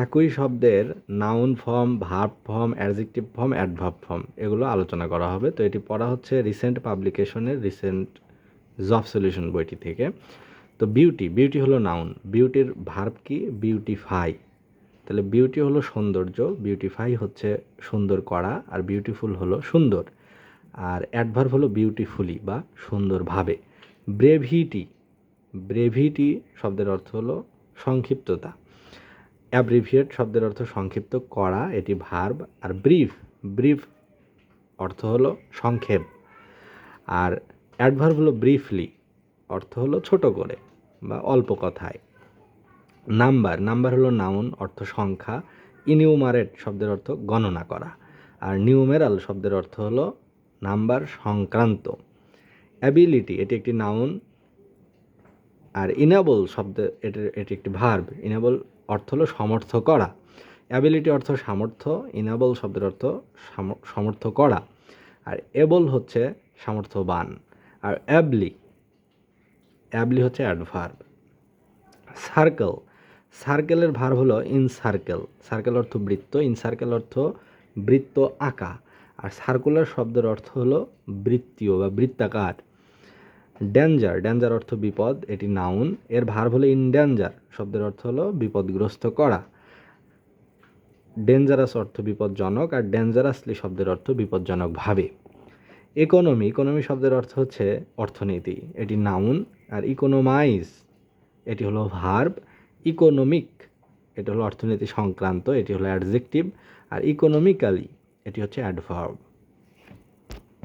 একই শব্দের noun form verb form adjective form adverb form এগুলো আলোচনা করা হবে। তো এটি পড়া হচ্ছে রিসেন্ট পাবলিকেশনের রিসেন্ট জব সলিউশন বইটি থেকে। তো বিউটি বিউটি হলো নাউন বিউটির ভার্ব কি? বিউটিফাই তাহলে বিউটি হলো সৌন্দর্য বিউটিফাই হচ্ছে সুন্দর করা আর বিউটিফুল হলো সুন্দর। আর অ্যাডভার্ব হলো বিউটিফুলি বা সুন্দরভাবে। ব্রেভিটি ব্রেভিটি শব্দের অর্থ হলো সংক্ষিপ্ততা। অ্যাব্রিভিয়েট শব্দের অর্থ সংক্ষিপ্ত করা, এটি ভার্ব আর ব্রিফ ব্রিফ অর্থ হলো সংক্ষেপ। আর অ্যাডভার্ব হলো ব্রিফলি অর্থ হলো ছোট করে বা অল্প কথায়। নাম্বার নাম্বার হলো নাউন অর্থ সংখ্যা। ইনিউমারেট শব্দের অর্থ গণনা করা। আর নিউমেরাল শব্দের অর্থ হলো নাম্বার সংক্রান্ত। অ্যাবিলিটি এটি একটি নাউন আর ইনাবল শব্দ এটি এটি একটি ভার্ব ইনাবল অর্থ হলো সমর্থ করা। অ্যাবিলিটি অর্থ সামর্থ্য ইনাবল শব্দের অর্থ সাম- সমর্থ করা। আর এবল হচ্ছে সামর্থ্যবান। আর অ্যাবলি অ্যাবলি হচ্ছে অ্যাডভার্ব সার্কেল সার্কেলের ভার হলো ইন সার্কেল সার্কেল অর্থ বৃত্ত ইন সার্কেল অর্থ বৃত্ত আঁকা। আর সার্কুলার শব্দের অর্থ হলো বৃত্তীয় বা বৃত্তাকার। ড্যাঞ্জার ড্যাঞ্জার অর্থ বিপদ, এটি নাউন এর ভার্ব হলো ইন ড্যাঞ্জার শব্দের অর্থ হলো বিপদগ্রস্ত করা। ডেঞ্জারাস অর্থ বিপজ্জনক আর ডেঞ্জারাসলি শব্দের অর্থ বিপজ্জনক ভাবে। ইকোনমি ইকোনমি শব্দের অর্থ হচ্ছে অর্থনীতি, এটি নাউন আর ইকোনোমাইজ এটি হলো ভার্ব ইকোনমিক এটি হলো অর্থনীতি সংক্রান্ত, এটি হলো অ্যাডজেক্টিভ আর ইকোনমিক্যালি এটি হচ্ছে অ্যাডভার্ব